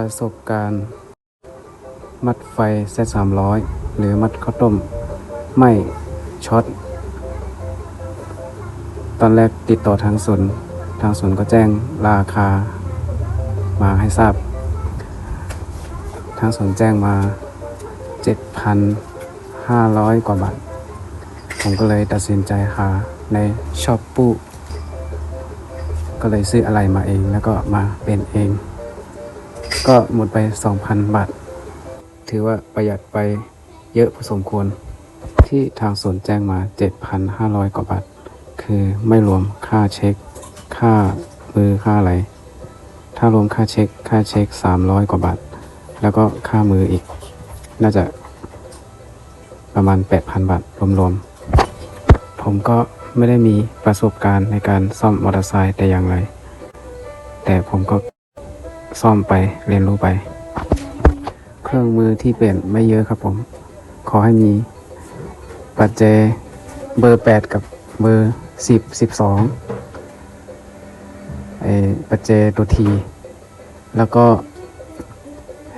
ประสบการณ์ มัดไฟเซตสามร้อยหรือมัดข้าวต้ม ไม่ช็อต ตอนแรกติดต่อทางศูนย์ทางศูนย์ก็แจ้งราคา มาให้ทราบ ทางศูนย์แจ้งมา 7,500 กว่าบาท ผมก็เลยตัดสินใจหาในช็อปปูก็เลยซื้ออะไรมาเองแล้วก็มาเป็นเอง ก็หมดไป 2,000 บาท ถือว่าประหยัดไปเยอะพอสมควร ที่ทางศูนแจ้งมา 7,500 กว่าบาท คือไม่รวมค่าเช็ค ค่ามือค่าอะไร ถ้ารวมค่าเช็ค ค่าเช็ค 300 กว่าบาท แล้วก็ค่ามืออีก น่าจะประมาณ 8,000 บาท รวมๆ ผมก็ไม่ได้มีประสบการณ์ในการซ่อมมอเตอร์ไซค์แต่อย่างไร แต่ผมก็ ซ่อมไปเรียนรู้ไป เครื่องมือที่เปลี่ยนไม่เยอะครับผม ขอให้มีปัจเจเบอร์ 8 กับเบอร์ 10 12ไอปัจเจตัวที แล้วก็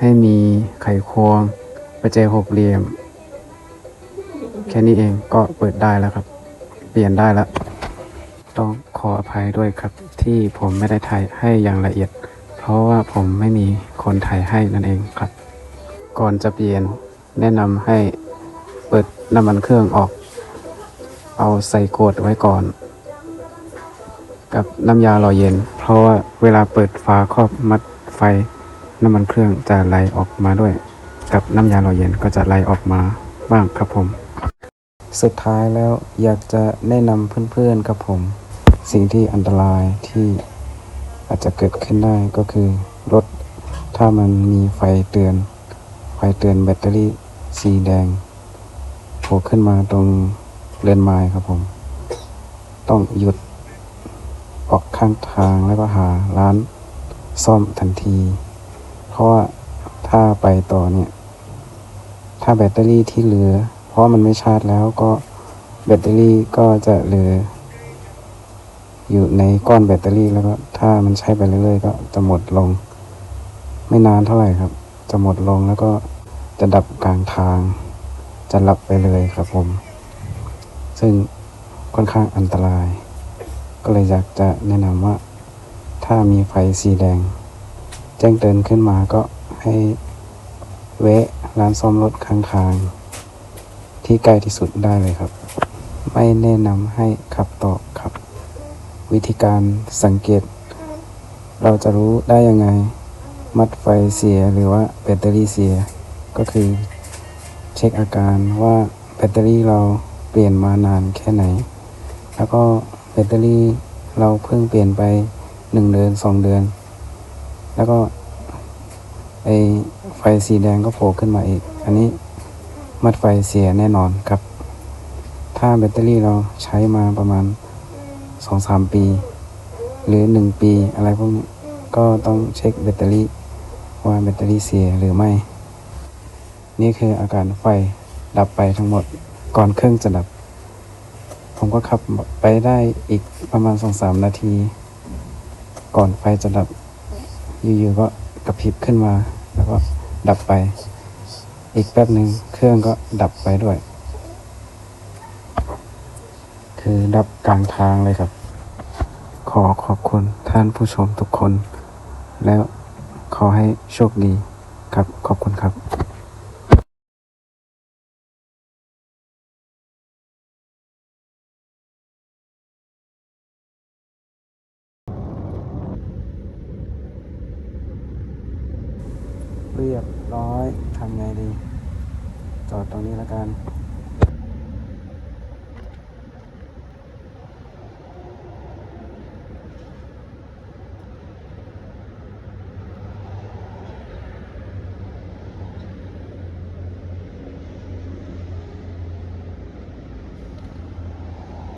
ให้มีไขควงปัจเจหกเหลี่ยม แค่นี้เองก็เปิดได้แล้วครับ เปลี่ยนได้แล้ว ต้องขออภัยด้วยครับที่ผมไม่ได้ถ่ายให้อย่างละเอียด ราะว่าผมไม่มีคนถ่ายให้นั่นเองครับ ก่อนจะเปลี่ยนแนะนำให้เปิดน้ำมันเครื่องออก เอาใส่โกดไว้ก่อน กับน้ำยาหล่อเย็น เพราะว่าเวลาเปิดฝาครอบมัดไฟน้ำมันเครื่องจะไหลออกมาด้วย กับน้ำยาหล่อเย็นก็จะไหลออกมาบ้างครับผม สุดท้ายแล้วอยากจะแนะนำเพื่อนๆครับผม สิ่งที่อันตรายที่ อาจจะเกิดขึ้นได้ก็คือรถถ้ามันมีไฟเตือน ไฟเตือนแบตเตอรี่สีแดงโผล่ขึ้นมาตรงเลนไม้ครับผม ต้องหยุดออกข้างทางแล้วก็หาร้านซ่อมทันที เพราะว่าถ้าไปต่อเนี่ย ถ้าแบตเตอรี่ที่เหลือ เพราะมันไม่ชาร์จแล้วก็แบตเตอรี่ก็จะเหลือ อยู่ในก้อนแบตเตอรี่แล้วก็ถ้ามันใช้ไปเรื่อยๆก็จะหมดลง ไม่นานเท่าไหร่ครับ จะหมดลงแล้วก็จะดับกลางทาง จะหลับไปเลยครับผม ซึ่งค่อนข้างอันตราย ก็เลยอยากจะแนะนำว่า ถ้ามีไฟสีแดง แจ้งเตือนขึ้นมาก็ให้แวะร้านซ่อมรถข้างทาง ที่ใกล้ที่สุดได้เลยครับ ไม่แนะนำให้ขับต่อครับ วิธีการสังเกต เราจะรู้ได้ยังไง มัดไฟเสียหรือว่าแบตเตอรี่เสีย ก็คือเช็คอาการว่าแบตเตอรี่เราเปลี่ยนมานานแค่ไหน แล้วก็แบตเตอรี่เราเพิ่งเปลี่ยนไปหนึ่งเดือนสองเดือน แล้วก็ไอไฟสีแดงก็โผล่ขึ้นมาอีก อันนี้มัดไฟเสียแน่นอนครับ ถ้าแบตเตอรี่เราใช้มาประมาณ สองสามปี หรือหนึ่งปีอะไรพวกนี้ก็ต้องเช็คแบตเตอรี่ว่าแบตเตอรี่เสียหรือไม่ นี่คืออาการไฟดับไปทั้งหมดก่อนเครื่องจะดับ ผมก็ขับไปได้อีกประมาณสองสามนาที ก่อนไฟจะดับอยู่ๆก็กระพริบขึ้นมา แล้วก็ดับไป อีกแป๊บหนึ่งเครื่องก็ดับไปด้วย คือดับกลางทางเลยครับ ขอขอบคุณท่านผู้ชมทุกคน แล้วขอให้โชคดีครับ ขอบคุณครับเรียบร้อยทำไงดี จอดตรงนี้แล้วกัน